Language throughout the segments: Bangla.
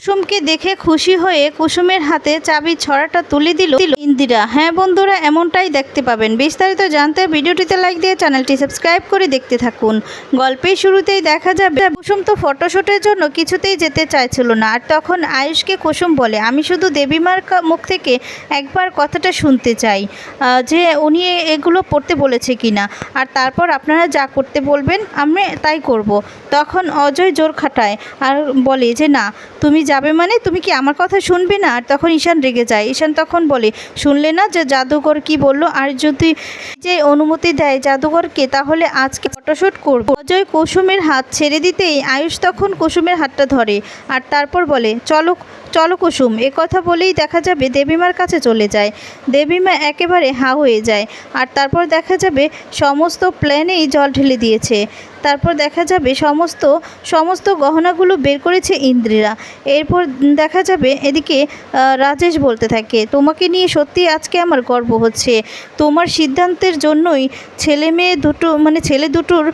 কুসুমকে দেখে খুশি হয়ে কুসুমের হাতে চাবির ছড়াটা তুলে দিল ইন্দিরা। হ্যাঁ বন্ধুরা, এমনটাই দেখতে পাবেন। বিস্তারিত জানতে ভিডিওটিতে লাইক দিয়ে চ্যানেলটি সাবস্ক্রাইব করে দেখতে থাকুন। গল্পের শুরুতেই দেখা যাবে, কুসুম তো ফটোশ্যুটের জন্য কিছুতেই যেতে চাইছিল না। আর তখন আয়ুষকে কুসুম বলে, আমি শুধু দেবীমার মুখ থেকে একবার কথাটা শুনতে চাই যে উনি এগুলো পড়তে বলেছে কিনা। আর তারপর আপনারা যা করতে বলবেন, আমি তাই করব। তখন অজয় জোর খাটায় আর বলে, যে না, তুমি যাবে মানে তুমি কি আমার কথা শুনবে না? আর তখন ঈশান রেগে যায়। ঈশান তখন বলে, শুনলে না যে জাদুঘর কি বলল? আর যদি যে অনুমতি দেয় জাদুঘরকে, তাহলে আজকে ফটোশ্যুট করব। অজয় কুসুমের হাত ছেড়ে দিতেই আয়ুষ তখন কুসুমের হাতটা ধরে আর তারপর বলে, চলো চলো কুসুম। এ কথা বলেই দেখা যাবে দেবীমার কাছে চলে যায়। দেবীমা একেবারে হা হয়ে যায় আর তারপর দেখা যাবে সমস্ত প্ল্যানেই জল ঢেলে দিয়েছে। তারপর দেখা যাবে সমস্ত সমস্ত গহনাগুলো বের করেছে ইন্দ্রিরা। এরপর দেখা যাবে এদিকে রাজেশ বলতে থাকে, তোমাকে নিয়ে সত্যি আজকে আমার গর্ব হচ্ছে। তোমার সিদ্ধান্তের জন্যই ছেলে মেয়ে দুটো মানে ছেলে দুটোর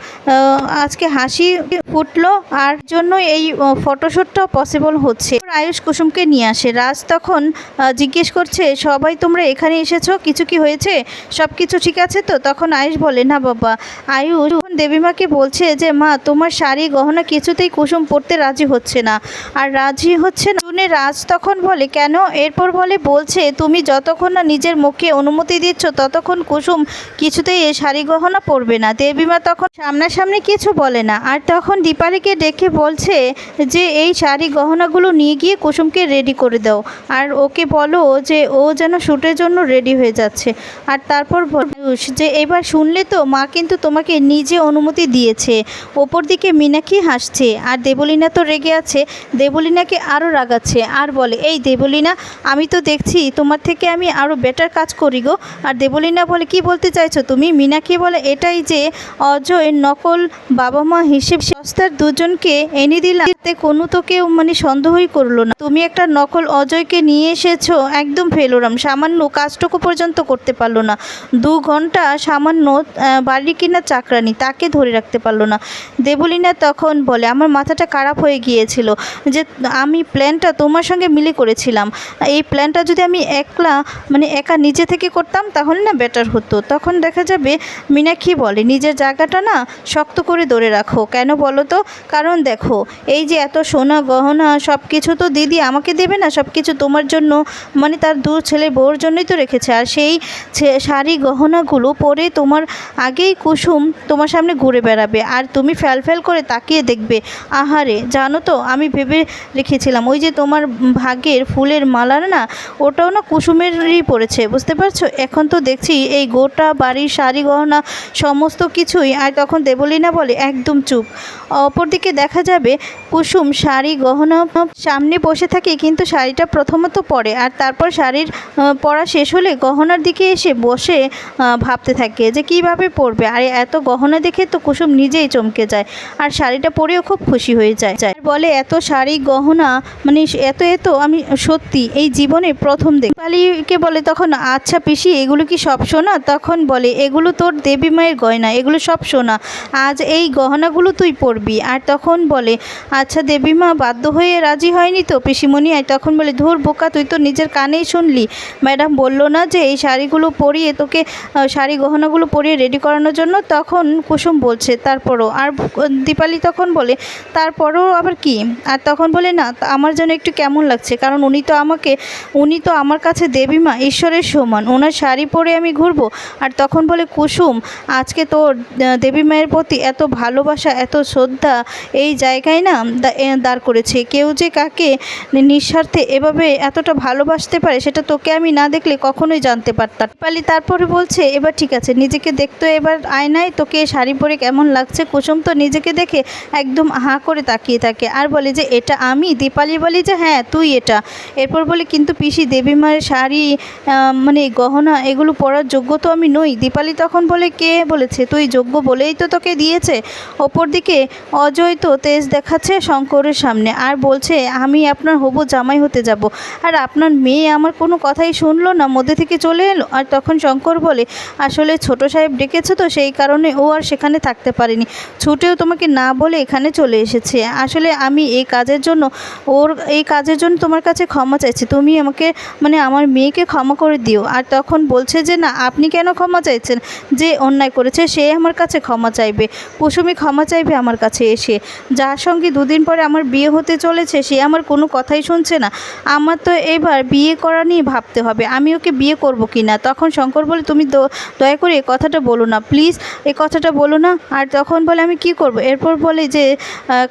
আজকে হাসি ফুটলো, আর জন্য এই ফটোশ্যুটটাও পসিবল হচ্ছে। আয়ুষ কুসুমকে নিয়ে আসে। রাজ তখন জিজ্ঞেস করছে, সবাই তোমরা এখানে এসেছ? কিছু কি হয়েছে? সব কিছু ঠিক আছে তো? তখন আয়ুষ বলে, না বাবা। আয়ুষ দেবীমাকে বলছে যে, মা, তোমার শাড়ি, গহনা কিছুতেই কুসুম পরতে রাজি হচ্ছে না। আর রাজি হচ্ছে না শুনে রাজ তখন বলে, কেন? এরপর বলে, বলছে, তুমি যতক্ষণ না নিজের মুখে অনুমতি দিচ্ছ, ততক্ষণ কুসুম কিছুতেই এই শাড়ি, গহনা পরবে না। দেবীমা তখন সামনাসামনি কিছু বলে না। আর তখন দীপালিকে ডেকে বলছে যে, এই শাড়ি, গহনাগুলো নিয়ে গিয়ে কুসুমকে রেডি করে দাও। আর ওকে বলো যে, ও যেন শ্যুটের জন্য রেডি হয়ে যাচ্ছে। আর তারপর যে এবার শুনলে তো মা কিন্তু তোমাকে নিজে অনুমতি দিয়েছে। ওপর দিকে মিনাকি হাসছে, আর দেবলীনা তো রেগে আছে, দেবলীনাকে আরও রাগাচ্ছে। আর বলে, এই দেবলীনা, আমি তো দেখছি তোমার থেকে আমি আরও বেটার কাজ করি গো। আর দেবলীনা বলে, কি বলতে চাইছো তুমি? মিনাকি বলে, এটাই যে অজয় নকল বাবা মা হিসেব সস্তার দুজনকে এনে দিলাম কোনো তো কেউ মানে সন্দেহই করল না। তুমি একটা নকল অজয়কে নিয়ে এসেছ, একদম ফেলোরাম, সামান্য কাজটুকু পর্যন্ত করতে পারল না। দু ঘণ্টা সামান্য বাড়ি কিনা চাকরানি তাকে ধরে রাখতে পারল না। দেবলীনা তখন বলে, আমার মাথাটা খারাপ হয়ে গিয়েছিল যে আমি প্ল্যানটা তোমার সঙ্গে মিলে করেছিলাম। এই প্ল্যানটা যদি আমি একলা মানে একা নিজে থেকে করতাম, তাহলে না বেটার হতো। তখন দেখা যাবে মীনাক্ষী বলে, নিজের জায়গাটা না শক্ত করে ধরে রাখো। কেন বলো তো? কারণ দেখো, এই যে এত সোনা গহনা সব কিছু তো দিদি আমাকে দেবে না সব কিছু তোমার জন্য। মানে তার দু ছেলে বউর জন্যই তো রেখেছে। আর সেই শাড়ি গহনাগুলো পরে তোমার আগেই কুসুম তোমার ঘুরে বেড়াবে। আর তুমি ফ্যাল ফ্যাল করে তাকিয়ে দেখবে, আহারে, জানো তো, আমি ভেবে রেখেছিলাম। ওই যে তোমার ভাগ্যের ফুলের মালার না, ওটাও না কুসুমেরই পড়েছে, বুঝতে পারছ? এখন তো দেখছি এই গোটা বাড়ির শাড়ি গহনা সমস্ত কিছুই, আর তখন দেবলীনা বলে, একদম চুপ। অপরদিকে দেখা যাবে, কুসুম শাড়ি গহনা সামনে বসে থাকে, কিন্তু শাড়িটা প্রথমত পরে, আর তারপর শাড়ির পরা শেষ হলে গহনার দিকে এসে বসে ভাবতে থাকে যে কীভাবে পরবে। আর, এত গহনা তো কুসুম নিজেই চমকে যায়। আর শাড়িটা পরেও খুব খুশি হয়ে যায়। বলে, এত শাড়ি গহনা মানে এত এত, আমি সত্যি এই জীবনে প্রথম দেখ কালীকে বলে, তখন আচ্ছা পিসি, এগুলো কি সব সোনা? তখন বলে, এগুলো তোর দেবী মায়ের গয়না, এগুলো সব সোনা, আজ এই গহনাগুলো তুই পরবি। আর তখন বলে আচ্ছা দেবী মা, বাধ্য হয়ে রাজি হয়নি তো পিসিমণি? আর তখন বলে, ধুর বোকা, তুই তো নিজের কানেই শুনলি। ম্যাডাম বলল না যে, এই শাড়িগুলো পরিয়ে তোকে শাড়ি গহনাগুলো পরিয়ে রেডি করানোর জন্য? তখন কুসুম বলছে, তারপরও? আর দীপালি তখন বলে, তারপরও আবার কি? আর তখন বলে, না আমার যেন একটু কেমন লাগছে, কারণ উনি তো আমাকে, উনি তো আমার কাছে দেবী মা, ঈশ্বরের সমান, ওনার শাড়ি পরে আমি ঘুরবো। আর তখন বলে, কুসুম, আজকে তোর দেবী মায়ের প্রতি এত ভালোবাসা, এত শ্রদ্ধা, এই জায়গায় না দাঁড় করেছে। কেউ যে কাকে নিঃস্বার্থে এভাবে এতটা ভালোবাসতে পারে, সেটা তোকে আমি না দেখলে কখনোই জানতে পারতাম পালি তারপরে বলছে, এবার ঠিক আছে, নিজেকে দেখতো এবার আয়নায় তোকে শাড়ি পরে কেমন লাগছে? কুসুম তো নিজেকে দেখে একদম হাঁ করে তাকিয়ে থাকে। আর বলে যে, এটা আমি? দীপালি বলি যে হ্যাঁ তুই এটা। এরপর বলে, কিন্তু পিসি দেবী মায়ের শাড়ি মানে গহনা, এগুলো পরার যোগ্য তো আমি নই। দীপালি তখন বলে, কে বলেছে? তুই যোগ্য বলেই তো তোকে দিয়েছে। ওপর দিকে অজয় তো তেজ দেখাচ্ছে শঙ্করের সামনে আর বলছে, আমি আপনার হবু জামাই হতে যাব। আর আপনার মেয়ে আমার কোনো কথাই শুনলো না, মধ্যে থেকে চলে এলো। আর তখন শঙ্কর বলে, আসলে ছোট সাহেব ডেকেছে তো, সেই কারণে ও আর সেখানে থাকতে পারেনি। ছুটেও তোমাকে না বলে এখানে চলে এসেছে। আসলে আমি এই কাজের জন্য ওর, এই কাজের জন্য তোমার কাছে ক্ষমা চাইছি। তুমি আমাকে মানে আমার মেয়েকে ক্ষমা করে দিও। আর তখন বলছে যে, না, আপনি কেন ক্ষমা চাইছেন? যে অন্যায় করেছে, সে আমার কাছে ক্ষমা চাইবে। কুসুমি ক্ষমা চাইবে আমার কাছে এসে। যার সঙ্গে দুদিন পরে আমার বিয়ে হতে চলেছে, সে আমার কোনো কথাই শুনছে না। আমার তো এবার বিয়ে করা নিয়ে ভাবতে হবে। আমি ওকে বিয়ে করব কি না তখন শঙ্কর বলে, তুমি দয়া করে এই কথাটা বলো না। প্লিজ, এ কথাটা বলো না? আর তখন বলে, আমি কি করব? এরপর বলে যে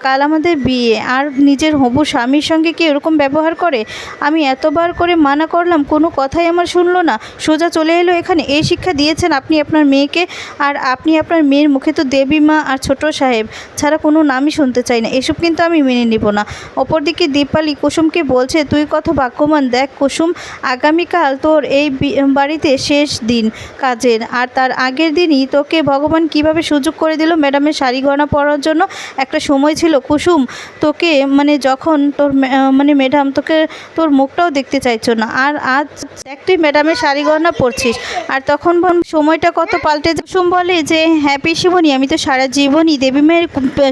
কাল আমাদের বিয়ে। আর নিজের হবু স্বামীর সঙ্গে কি এরকম ব্যবহার করে? আমি এতবার করে মানা করলাম, কোনো কথাই আমার শুনলো না। সোজা চলে এলো এখানে। এই শিক্ষা দিয়েছেন আপনি আপনার মেয়েকে। আর আপনি আপনার মেয়ের মুখে তো দেবী মা আর ছোট সাহেব। ছাড়া কোনো নামই শুনতে চাই না। এসব কিন্তু আমি মেনে নিব না। অপরদিকে দীপালি কুসুমকে বলছে, তুই কত ভাগ্যবান। দেখ কুসুম, আগামীকাল তোর এই বাড়িতে শেষ দিন কাজের। আর তার আগের দিনই তোকে ভগবান কীভাবে সুযোগ করে দিল। ম্যাডামের শাড়ি গয়না পরার জন্য একটা সময় ছিল। কুসুম, তোকে মানে যখন তোর মানে ম্যাডাম, তোকে তোর মুখটাও দেখতে চাইছো না। আর আজ তুই ম্যাডামের শাড়ি গয়না পরছিস। আর তখন সময়টা কত পাল্টে কুসুম বলে যে হ্যাপি শিবনী আমি তো সারা জীবনই দেবী মায়ের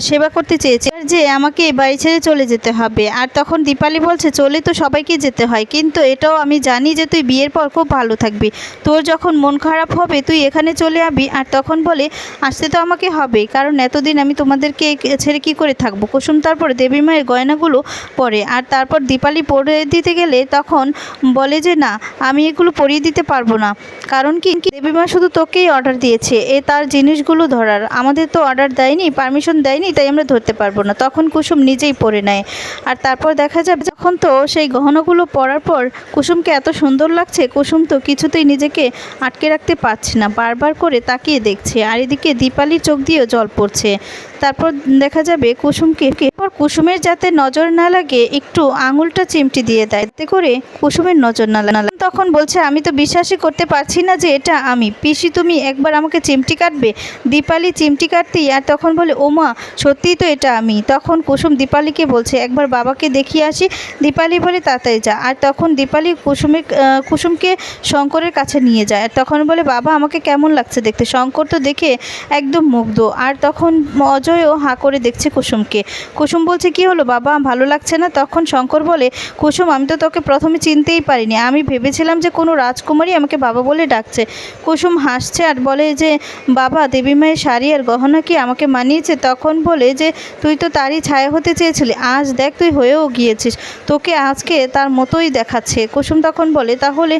সেবা করতে চেয়েছি। যে আমাকে এই বাড়ি ছেড়ে চলে যেতে হবে। আর তখন দীপালি বলছে, চলে তো সবাইকে যেতে হয়, কিন্তু এটাও আমি জানি যে তুই বিয়ের পর খুব ভালো থাকবি। তোর যখন মন খারাপ হবে, তুই এখানে চলে আবি। আর তখন বলে, আসতে তো আমাকে হবে কারণ এতদিন আমি তোমাদেরকে ছেড়ে কি করে থাকব? কুসুম তারপরে দেবী মায়ের গয়নাগুলো পরে, আর তারপর দীপালি পরে দিতে গেলে তখন বলে যে, না, আমি এগুলো পরিয়ে দিতে পারব না। কারণ কি দেবী মা শুধু তোকেই অর্ডার দিয়েছে, এ তার জিনিসগুলো ধরার। আমাদের তো অর্ডার দেয়নি পারমিশন দেয়নি, তাই আমরা ধরতে পারব না। তখন কুসুম নিজেই পরে নেয়। আর তারপর দেখা যাবে যখন তো সেই গহনাগুলো পরার পর কুসুমকে এত সুন্দর লাগছে, কুসুম তো কিছুতেই নিজেকে আটকে রাখতে পারছে না। বারবার করে তাকিয়ে দেখছে আর এদিকে দীপালির চোখ দিয়েও জল পড়ছে। তারপর দেখা যাবে কুসুমকে এরপর কুসুমের যাতে নজর না লাগে, একটু আঙুলটা চিমটি দিয়ে দেয়। এতে করে কুসুমের নজর না লাগে। তখন বলছে, আমি তো বিশ্বাসই করতে পারছি না যে এটা আমি। পিসি তুমি একবার আমাকে চিমটি কাটবে? দীপালি চিমটি কাটতেই আর তখন বলে, ওমা, সত্যিই তো এটা আমি। তখন কুসুম দীপালিকে বলছে, একবার বাবাকে দেখিয়ে আসি দীপালি বলে তাড়াতাড়ি যা। আর তখন দীপালি কুসুমের কুসুমকে শঙ্করের কাছে নিয়ে যায়। আর তখন বলে, বাবা, আমাকে কেমন লাগছে দেখতে? শঙ্কর তো দেখে একদম মুগ্ধ। আর তখন অজয়ও হাঁ করে দেখছে কুসুমকে। কুসুম বলছে, কি হলো বাবা? ভালো লাগছে না? তখন শঙ্কর বলে, কুসুম, আমি তো তোকে প্রথমে চিনতেই পারিনি। আমি ভেবেছিলাম যে কোনো রাজকুমারী আমাকে বাবা বলে ডাকছে। কুসুম হাসছে আর বলে যে, বাবা, দেবী মায়ের শাড়ি আর গহনা কি আমাকে মানিয়েছে? তখন বলে যে, তুই তো তারই ছায়া হতে চেয়েছিলি। আজ দেখ, তুই হয়েও গিয়েছিস। তোকে আজকে তার মতোই দেখাচ্ছে। কুসুম তখন বলে তাহলে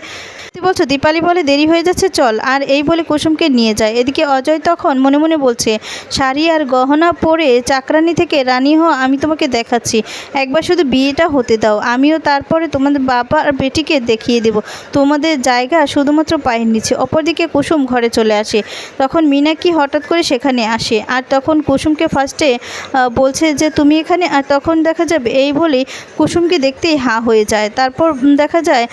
বলছো? দীপালি বলে দেরি হয়ে যাচ্ছে, চল। আর এই বলে কুসুমকে নিয়ে যায়। এদিকে অজয় তখন মনে মনে বলছে, শাড়ি আর গহনা পরে চাকরানি থেকে রানী হও, আমি তোমাকে দেখাচ্ছি। একবার শুধু বিয়েটা হতে দাও। আমিও তারপরে তোমাদের বাবা আর বেটিকে দেখিয়ে দেব। তোমাদের জায়গা শুধুমাত্র পায়ের নিচে। অপরদিকে কুসুম ঘরে চলে আসে। তখন মিনাকি হঠাৎ করে সেখানে আসে। আর তখন কুসুমকে ফার্স্টে বলছে যে, তুমি এখানে? আর তখন দেখা যাবে, এই বলেই কুসুমকে দেখতেই হা হয়ে যায়। তারপর দেখা যায়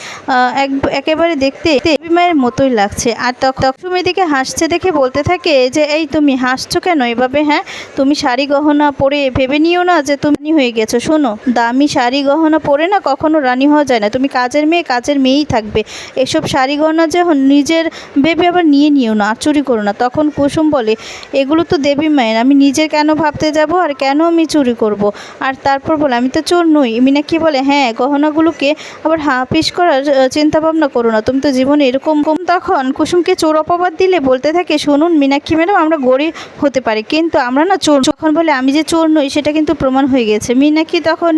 এক, একেবারে দেখতে দেবী মায়ের মতোই লাগছে। আর তখন কুসুম এদিকে হাসছে দেখে বলতে থাকে যে, এই তুমি হাসছো কেন এভাবে হ্যাঁ? তুমি শাড়ি গহনা পরে ভেবে নিও না যে তুমি হয়ে গেছো। শোনো, দামি শাড়ি গহনা পরে না কখনো রানী হওয়া যায় না। তুমি কাজের মেয়ে, কাজের মেয়েই থাকবে। এসব শাড়ি গহনা যে নিজের ভেবে আবার নিয়ে নিও না, আর চুরি করো না। তখন কুসুম বলে, এগুলো তো দেবী মায়ের। আমি নিজের কেন ভাবতে যাব, আর কেন আমি চুরি করব? আর তারপর বলে, আমি তো চোর নই। মিনাক্ষী বলে হ্যাঁ গহনাগুলোকে আবার হা পিস করার চিন্তা ভাবনা করো না। তুমি জীবনে এরকম কম তখন কুসুমকে চোর অপবাদ দিলে বলতে থাকে, শুনুন মীনাক্ষী ম্যাডাম, আমরা গরিব হতে পারি। কিন্তু আমরা না চোর যখন বলে, আমি যে চোর নই, সেটা কিন্তু প্রমাণ হয়ে গেছে। মীনাক্ষী তখন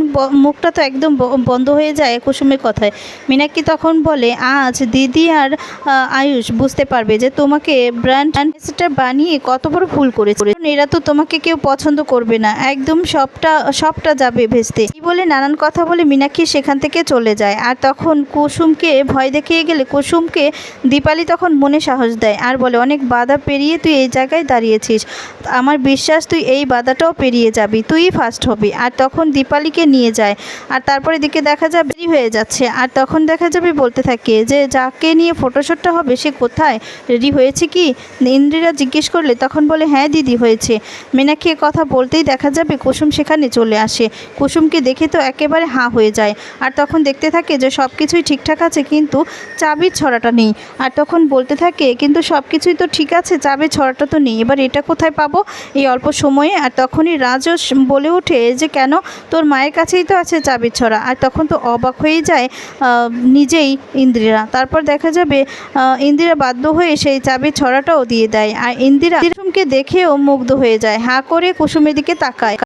মুখটা তো একদম বন্ধ হয়ে যায় কুসুমের কথায়। মীনাক্ষী তখন বলে, আজ দিদি আর আয়ুষ বুঝতে পারবে যে তোমাকে ব্র্যান্ড অ্যাম্বাসেডার বানিয়ে কত বড় ভুল করেছে। এরা তো তোমাকে কেউ পছন্দ করবে না। একদম সবটা সবটা যাবে ভেস্তে। এই বলে নানান কথা বলে মীনাক্ষী সেখান থেকে চলে যায়। আর তখন কুসুমকে ভয় দেখিয়ে গেলে কুসুমকে দীপালি তখন মনে সাহস দেয় আর বলে, অনেক বাধা পেরিয়ে তুই এই জায়গায় দাঁড়িয়েছিস। আমার বিশ্বাস, তুই এই বাধাটাও পেরিয়ে যাবি। তুই ফার্স্ট হবি। আর তখন দীপালিকে নিয়ে যায়। আর তারপরে দিকে দেখা যাবে হয়ে যাচ্ছে। আর তখন দেখা যাবে বলতে থাকে যে, যাকে নিয়ে ফটোশ্যুটটা হবে, সে কোথায়? রেডি হয়েছে কি? ইন্দ্রিরা জিজ্ঞেস করলে তখন বলে হ্যাঁ দিদি, হয়েছে। মীনাক্ষী কথা বলতেই দেখা যাবে কুসুম সেখানে চলে আসে। কুসুমকে দেখে তো একেবারে হাঁ হয়ে যায়। আর তখন দেখতে থাকে যে সব কিছুই ঠিকঠাক আছে, কিন্তু চাবি চাবির ছড়াটা নেই। আর তখন বলতে থাকে, কিন্তু সব কিছুই তো ঠিক আছে চাবির ছড়াটা তো নেই। এবার এটা কোথায় পাবো? এই অল্প সময়ে। আর তখনই রাজও বলে ওঠে যে, কেন? তোর মায়ের কাছেই তো আছে চাবির ছড়া। আর তখন তো অবাক হয়ে যায় নিজেই ইন্দিরা। তারপর দেখা যাবে ইন্দিরা বাধ্য হয়ে সেই চাবির ছড়াটাও দিয়ে দেয়। আর ইন্দিরা কুসুমকে দেখেও মুগ্ধ হয়ে যায়। হাঁ করে কুসুমের দিকে তাকায়।